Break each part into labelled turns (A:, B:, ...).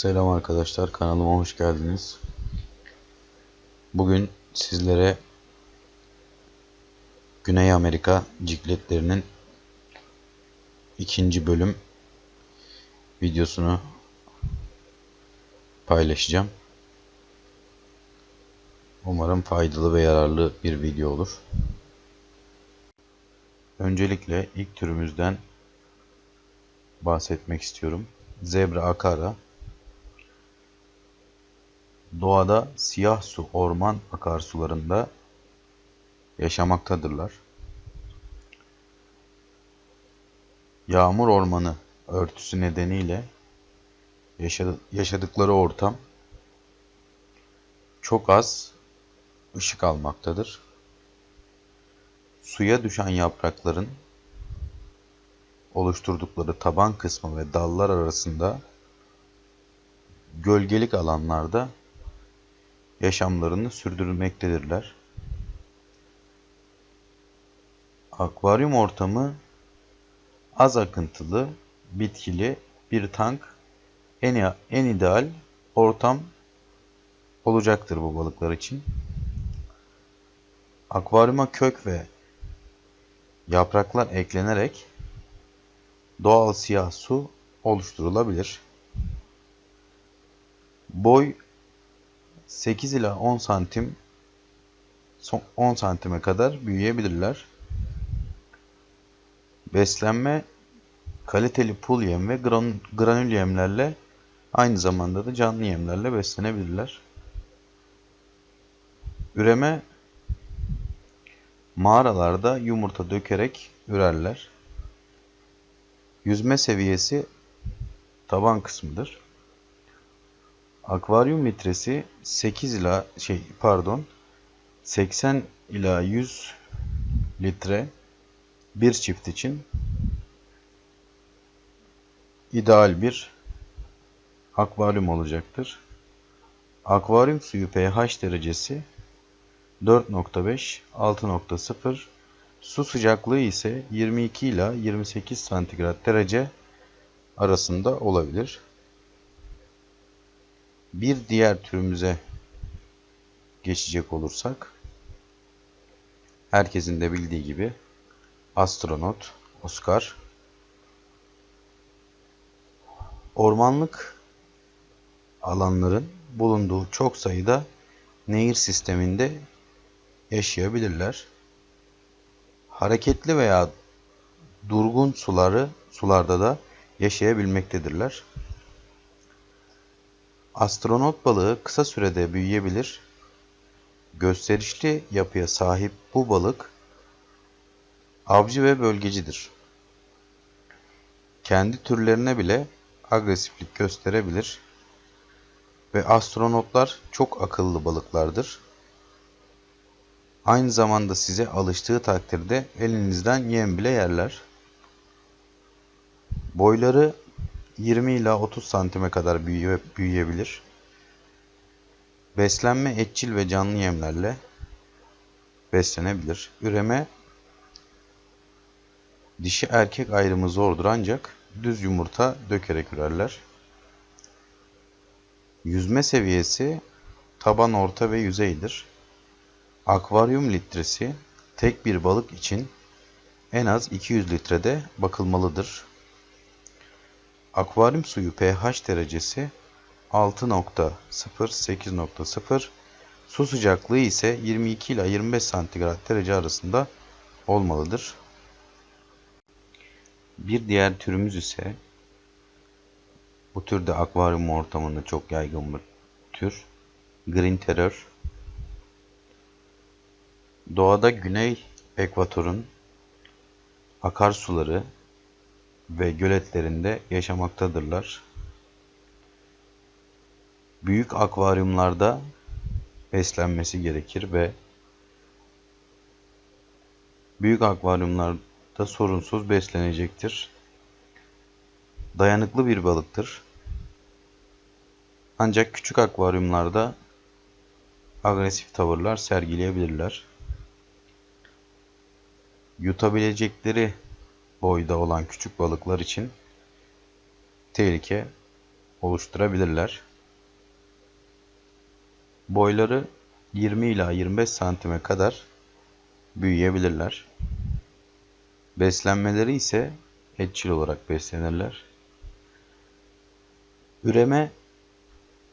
A: Selam arkadaşlar kanalıma hoş geldiniz. Bugün sizlere Güney Amerika cikletlerinin ikinci bölüm videosunu paylaşacağım. Umarım faydalı ve yararlı bir video olur. Öncelikle ilk türümüzden bahsetmek istiyorum. Zebra akara. Doğada siyah su orman akarsularında yaşamaktadırlar. Yağmur ormanı örtüsü nedeniyle yaşadıkları ortam çok az ışık almaktadır. Suya düşen yaprakların oluşturdukları taban kısmı ve dallar arasında gölgelik alanlarda yaşamlarını sürdürmektedirler. Akvaryum ortamı az akıntılı, bitkili bir tank en, en ideal ortam olacaktır bu balıklar için. Akvaryuma kök ve yapraklar eklenerek doğal siyah su oluşturulabilir. Boy 8 ila 10 santim 10 santime kadar büyüyebilirler. Beslenme kaliteli pul yem ve granül yemlerle aynı zamanda da canlı yemlerle beslenebilirler. Üreme mağaralarda yumurta dökerek ürerler. Yüzme seviyesi taban kısmıdır. Akvaryum litresi 8 ila şey pardon 80 ila 100 litre bir çift için ideal bir akvaryum olacaktır. Akvaryum suyu pH derecesi 4.5 6.0 su sıcaklığı ise 22 ila 28 santigrat derece arasında olabilir. Bir diğer türümüze geçecek olursak herkesin de bildiği gibi astronot Oscar ormanlık alanların bulunduğu çok sayıda nehir sisteminde yaşayabilirler. Hareketli veya durgun suları sularda da yaşayabilmektedirler. Astronot balığı kısa sürede büyüyebilir. Gösterişli yapıya sahip bu balık avcı ve bölgecidir. Kendi türlerine bile agresiflik gösterebilir ve astronotlar çok akıllı balıklardır. Aynı zamanda size alıştığı takdirde elinizden yem bile yerler. Boyları 20 ila 30 santime kadar büyüye, büyüyebilir. Beslenme etçil ve canlı yemlerle beslenebilir. Üreme dişi erkek ayrımı zordur ancak düz yumurta dökerek ürerler. Yüzme seviyesi taban orta ve yüzeydir. Akvaryum litresi tek bir balık için en az 200 litrede bakılmalıdır. Akvaryum suyu pH derecesi 6.0-8.0 su sıcaklığı ise 22 ile 25 santigrat derece arasında olmalıdır. Bir diğer türümüz ise bu türde akvaryum ortamında çok yaygın bir tür. Green Terror. Doğada güney ekvatorun akarsuları ve göletlerinde yaşamaktadırlar. Büyük akvaryumlarda beslenmesi gerekir ve büyük akvaryumlarda sorunsuz beslenecektir. Dayanıklı bir balıktır. Ancak küçük akvaryumlarda agresif tavırlar sergileyebilirler. Yutabilecekleri boyda olan küçük balıklar için tehlike oluşturabilirler. Boyları 20 ila 25 santime kadar büyüyebilirler. Beslenmeleri ise etçil olarak beslenirler. Üreme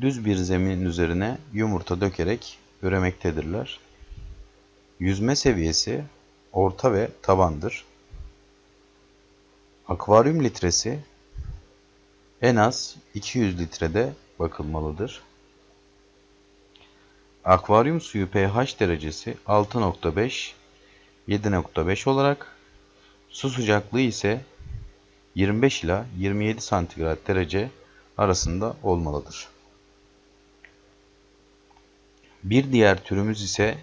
A: düz bir zemin üzerine yumurta dökerek üremektedirler. Yüzme seviyesi orta ve tabandır. Akvaryum litresi en az 200 litrede bakılmalıdır. Akvaryum suyu pH derecesi 6.5 7.5 olarak su sıcaklığı ise 25 ila 27 santigrat derece arasında olmalıdır. Bir diğer türümüz ise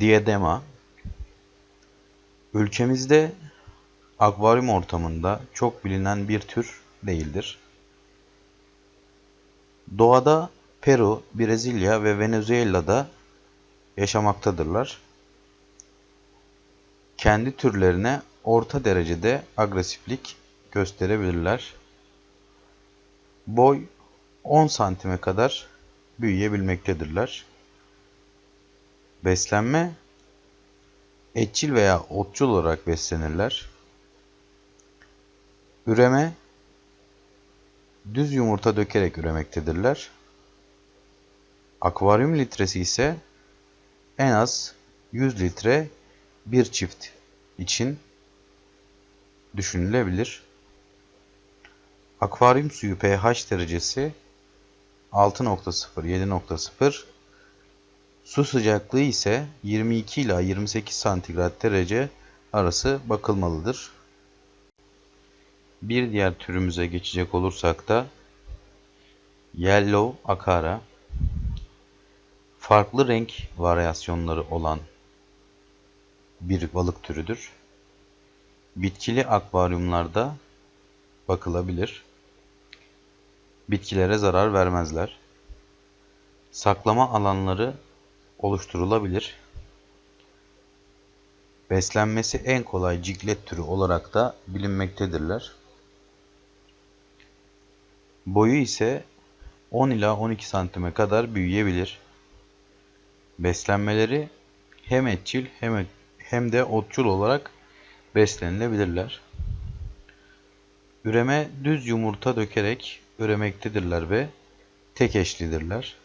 A: Diadema. Ülkemizde akvaryum ortamında çok bilinen bir tür değildir. Doğada Peru, Brezilya ve Venezuela'da yaşamaktadırlar. Kendi türlerine orta derecede agresiflik gösterebilirler. Boy 10 santime kadar büyüyebilmektedirler. Beslenme etçil veya otçul olarak beslenirler. Üreme düz yumurta dökerek üremektedirler. Akvaryum litresi ise en az 100 litre bir çift için düşünülebilir. Akvaryum suyu pH derecesi 6.0-7.0 Su sıcaklığı ise 22 ila 28 santigrat derece arası bakılmalıdır. Bir diğer türümüze geçecek olursak da Yellow Akara farklı renk varyasyonları olan bir balık türüdür. Bitkili akvaryumlarda bakılabilir. Bitkilere zarar vermezler. Saklama alanları oluşturulabilir. Beslenmesi en kolay ciklet türü olarak da bilinmektedirler. Boyu ise 10 ila 12 santime kadar büyüyebilir. Beslenmeleri hem etçil hem, hem de otçul olarak beslenilebilirler. Üreme düz yumurta dökerek üremektedirler ve tek eşlidirler.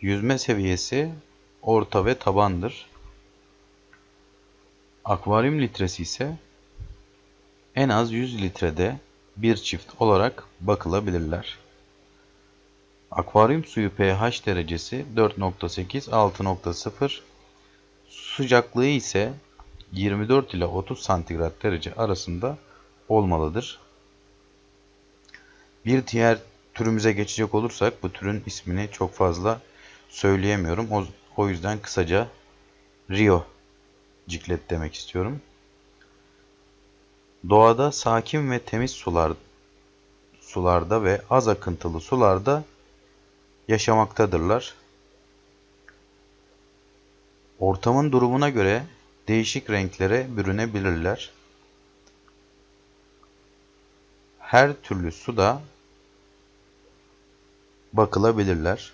A: Yüzme seviyesi orta ve tabandır. Akvaryum litresi ise en az 100 litrede bir çift olarak bakılabilirler. Akvaryum suyu pH derecesi 4.8-6.0 sıcaklığı ise 24 ile 30 santigrat derece arasında olmalıdır. Bir diğer türümüze geçecek olursak bu türün ismini çok fazla söyleyemiyorum. O, o yüzden kısaca Rio ciklet demek istiyorum. Doğada sakin ve temiz sular sularda ve az akıntılı sularda yaşamaktadırlar. Ortamın durumuna göre değişik renklere bürünebilirler. Her türlü suda bakılabilirler.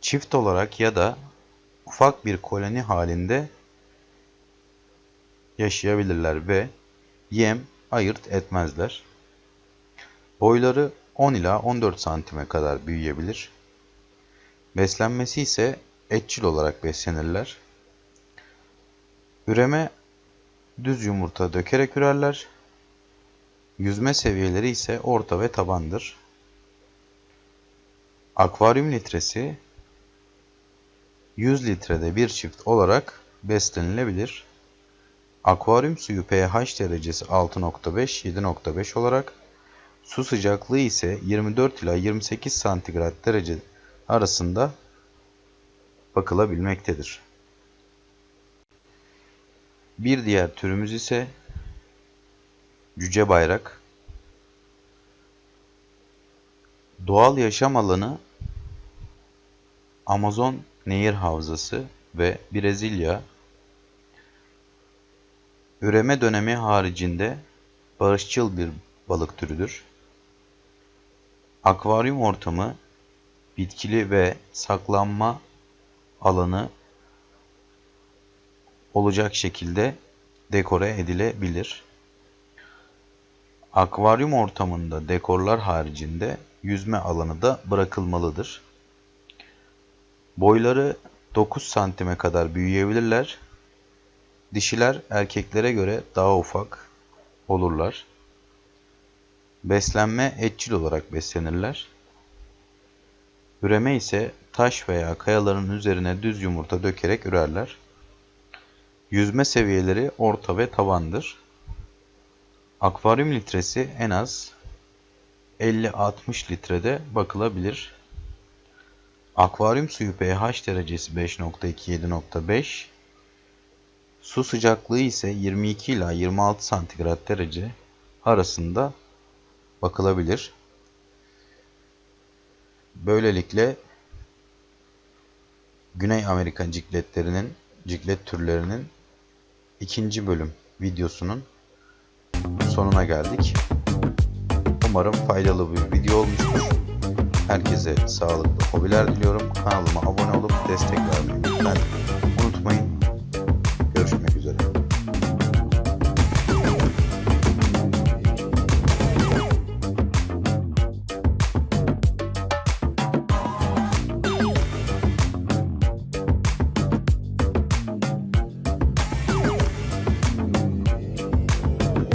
A: Çift olarak ya da ufak bir koloni halinde yaşayabilirler ve yem ayırt etmezler. Boyları 10 ila 14 santime kadar büyüyebilir. Beslenmesi ise etçil olarak beslenirler. Üreme düz yumurta dökerek ürerler. Yüzme seviyeleri ise orta ve tabandır. Akvaryum litresi 100 litrede bir çift olarak beslenilebilir. Akvaryum suyu pH derecesi 6.5-7.5 olarak su sıcaklığı ise 24 ila 28 santigrat derece arasında bakılabilmektedir. Bir diğer türümüz ise cüce bayrak. Doğal yaşam alanı Amazon Nehir Havzası ve Brezilya üreme dönemi haricinde barışçıl bir balık türüdür. Akvaryum ortamı bitkili ve saklanma alanı olacak şekilde dekore edilebilir. Akvaryum ortamında dekorlar haricinde yüzme alanı da bırakılmalıdır. Boyları 9 santime kadar büyüyebilirler. Dişiler erkeklere göre daha ufak olurlar. Beslenme etçil olarak beslenirler. Üreme ise taş veya kayaların üzerine düz yumurta dökerek ürerler. Yüzme seviyeleri orta ve tavandır. Akvaryum litresi en az 50-60 litrede bakılabilir. Akvaryum suyu pH derecesi 5.2-7.5 Su sıcaklığı ise 22 ila 26 santigrat derece arasında bakılabilir. Böylelikle Güney Amerika cikletlerinin, ciklet türlerinin ikinci bölüm videosunun sonuna geldik. Umarım faydalı bir video olmuştur. Herkese sağlıklı hobiler diliyorum. Kanalıma abone olup destek vermeyi lütfen